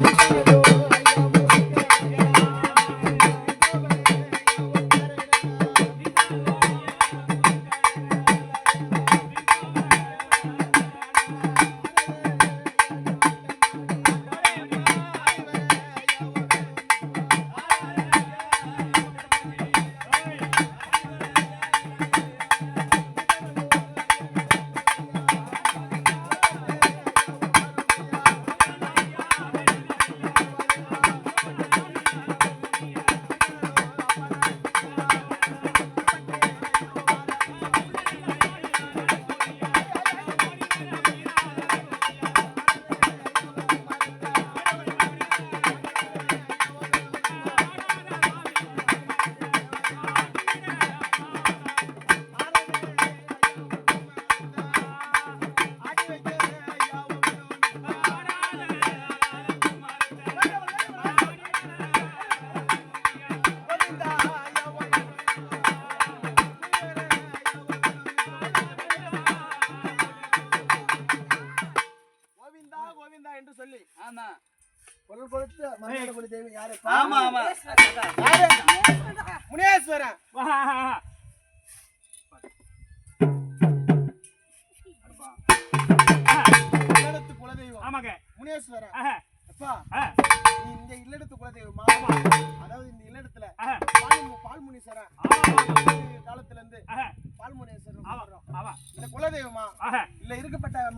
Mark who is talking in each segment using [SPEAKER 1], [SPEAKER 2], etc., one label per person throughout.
[SPEAKER 1] Thank you. சொல்லி.
[SPEAKER 2] ஆமா.
[SPEAKER 1] பொருள் கொடுத்து மரியாதை கொடு தெய்வம் யாரு?
[SPEAKER 2] ஆமா ஆமா.
[SPEAKER 1] யாரு? முனேஸ்வரன். இல்லடத்து குலதெய்வம்.
[SPEAKER 3] ஆமாங்க.
[SPEAKER 1] முனேஸ்வரன் அப்பா நீ இந்த இல்லடத்து குலதெய்வமா? அதாவது இந்த இல்லடத்துல பால் முனீஸ்வரன்
[SPEAKER 3] ஆமா, ஆமா,
[SPEAKER 1] காலத்துல இருந்து
[SPEAKER 3] ஆஹா,
[SPEAKER 1] பால் முனீஸ்வரன்
[SPEAKER 3] ஆமா,
[SPEAKER 1] சொல்றோம்.
[SPEAKER 3] ஆமா,
[SPEAKER 1] இந்த குலதெய்வமா
[SPEAKER 3] ஆஹா.
[SPEAKER 1] இல்ல இருக்கப்பட்ட ம- ஜடாமுனி முத்துமுனி லாடமுனி கருமுனி செம்முனி
[SPEAKER 3] ஆஹா,
[SPEAKER 1] அப்படின்றாங்க.
[SPEAKER 3] வாய்மொழி.
[SPEAKER 1] என்ன முனியப்பா? கோவிந்தா அப்பா,
[SPEAKER 3] ஆ,
[SPEAKER 1] உனக்கும்
[SPEAKER 3] உனக்கும்
[SPEAKER 1] இந்த இல்லடத்துக்கு போற காரணம் போற காரியங்கள்
[SPEAKER 3] ஆமா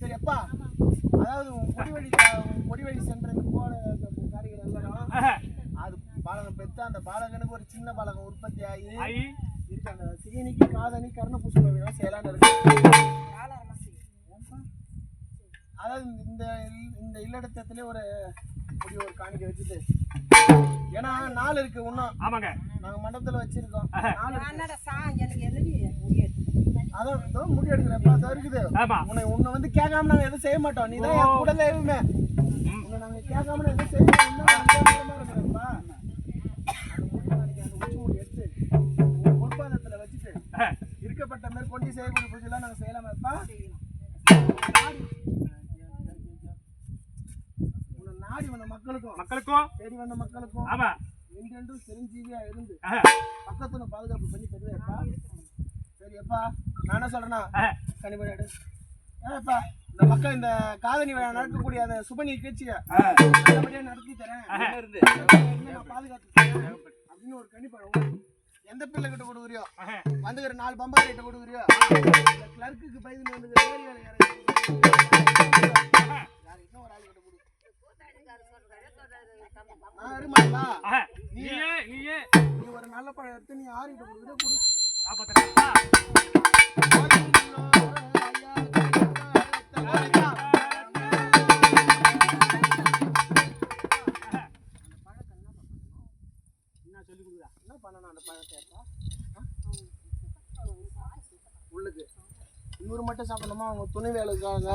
[SPEAKER 1] சரி அப்பா. அதாவது உன் கொடி வழி உன் கொடி வழி சென்ற இந்த காரியங்கள் எல்லாம் அது பாலகம் பெற்று அந்த பாலகனுக்கு ஒரு சின்ன பாலகம் உற்பத்தி ஆகி இருக்கு அந்த சீனிக்கு காதணி கர்ண புஷ்ப விழா செய்யலாம்னு இருக்கு அதாவது இந்த இந்த இல்லடத்தத்திலே ஒரு இப்படி ஒரு காணிக்கை வச்சுட்டு. ஏன்னா நாள் இருக்கு இன்னும்
[SPEAKER 3] ஆமாங்க.
[SPEAKER 1] நாங்க மண்டபத்துல வச்சிருக்கோம். நாள்
[SPEAKER 4] எனக்கு எழுதி
[SPEAKER 1] அதான் முடி இருக்குது.
[SPEAKER 3] ஆமா.
[SPEAKER 1] உன்னை உன்னை வந்து கேட்காம நாங்க எதுவும் செய்ய மாட்டோம். நீ தான் என் கூட தெய்வமே
[SPEAKER 3] ம்.
[SPEAKER 1] உன்னை நாங்க கேட்காம எதுவும் செய்ய மாட்டோம். அந்த முடி நாளைக்கு அந்த உச்சி முடி எடுத்து உன் பொற்பாதத்துல வச்சுட்டு
[SPEAKER 3] ஆஹா,
[SPEAKER 1] இருக்கப்பட்ட மேற்கொண்டு செய்யக்கூடிய பூஜைலாம் நாங்க செய்யலாமாப்பா நாடி வந்த மக்களுக்கும்
[SPEAKER 3] மக்களுக்கும்.
[SPEAKER 1] தேடி வந்த மக்களுக்கும்
[SPEAKER 3] ஆமா.
[SPEAKER 1] என்றென்றும் சிரஞ்சீவியா இருந்து பக்கத்துல பாதுகாப்பு பண்ணி தருவேப்பா சரியப்பா நான் என்ன சொல்றேன்னா
[SPEAKER 3] ஆஹா,
[SPEAKER 1] கண்டிப்பா எடு. ஏப்பா இந்த மக்கள் இந்த காதணி நடக்கக்கூடிய அந்த சுப நிகழ்ச்சியை
[SPEAKER 3] ஆஹா,
[SPEAKER 1] நல்லபடியா நடத்தி தரேன். பாதுகாத்து அப்படின்னு ஒரு கண்டிப்பா எந்த பிள்ளை கிட்ட கொடுக்குறியோ. வந்துக்கிற நாலு பம்பா கிட்ட கொடுக்குறியோ? இந்த கிளர்க்குக்கு பயந்து வந்துக்கிற ஏரியாவில் யாரு இன்னும் ஒரு ஆள் கிட்ட கொடு நீ ஒரு நல்ல பழம் எடுத்து நீ ஆறு கிட்ட கொடுக்குற கொடு.
[SPEAKER 3] காப்பாத்துறா
[SPEAKER 1] என்ன பண்ணணும் அந்த பழத்தை உள்ளுக்கு. இவர் மட்டும் சாப்பிடணுமா? அவங்க துணை வேலைக்காக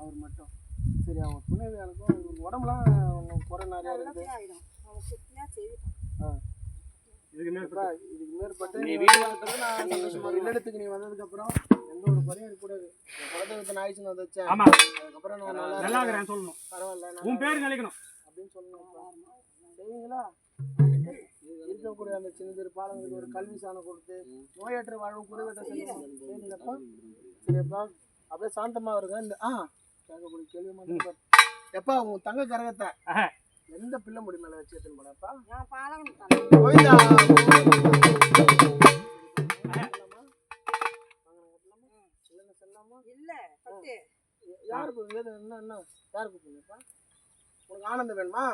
[SPEAKER 1] அவர் மட்டும். சரி அவங்க துணை வேலைக்கும் உடம்புலாம் குறை நிறையா இருக்குது.
[SPEAKER 3] இதுக்கு மேல
[SPEAKER 1] இப்ப இதுக்கு மேற்பட்டு
[SPEAKER 2] நீ
[SPEAKER 1] நீ
[SPEAKER 2] வீடு
[SPEAKER 1] வளர்த்துறது நான் சந்தோஷமா இல்லத்துக்கு நீ வந்ததுக்கு அப்புறம் எந்த ஒரு குறையும் இருக்கக்கூடாது. குலதெய்வத்தை நான் ஆயிடுச்சுன்னு வந்து வச்சேன். அதுக்கப்புறம் நான் நல்லா.
[SPEAKER 3] இருக்கிறேன் சொல்லணும்.
[SPEAKER 1] பரவாயில்ல
[SPEAKER 3] உன் பேரு நினைக்கணும்
[SPEAKER 1] அப்படின்னு சொல்லணும் செய்வீங்களா? இருக்கக்கூடிய அந்த சின்ன சிறு பாலங்களுக்கு ஒரு கல்வி சாணம் கொடுத்து நோயற்ற வாழும் குறைவற்ற சரிங்களாப்பா சரிப்பா. அப்படியே சாந்தமா இருங்க. இந்த ஆ கேட்கக்கூடிய கேள்வி மட்டும் எப்பா உன் தங்க கரகத்தை
[SPEAKER 3] ஆஹா,
[SPEAKER 1] எந்த பிள்ளை முடி மேல வச்சு எடுத்துன்னு போனப்பா
[SPEAKER 4] பத்து
[SPEAKER 1] யாருக்கு என்ன என்ன? யாருக்கு உனக்கு ஆனந்தம் வேணுமா?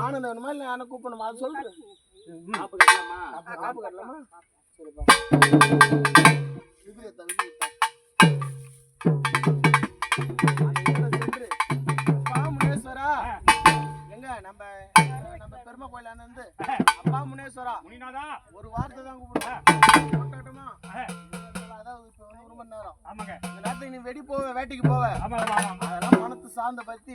[SPEAKER 1] ஆனந்தம் வேணுமா? இல்லை யாரை கூப்பிடணுமா? அது சொல்லு
[SPEAKER 3] ம்.
[SPEAKER 2] காப்பு கட்டலாமா?
[SPEAKER 1] காப்பு கட்டலாமா? சரிப்பா. அப்பா முனேஸ்வரா, எங்க நம்ம நம்ம பெருமை கோயிலான இருந்து அப்பா முனேஸ்வரா.
[SPEAKER 3] முனிநாதா.
[SPEAKER 1] ஒரு வார்த்தை தான் கூப்பிடுவோம் அதாவது இப்ப வந்து ஒரு மணி நேரம்.
[SPEAKER 3] ஆமாங்க.
[SPEAKER 1] இந்த நேரத்துக்கு நீ வெடி போவ வேட்டைக்கு போவ.
[SPEAKER 3] ஆமா ஆமா ஆமா
[SPEAKER 1] அதெல்லாம் மனத்து சார்ந்த பத்தி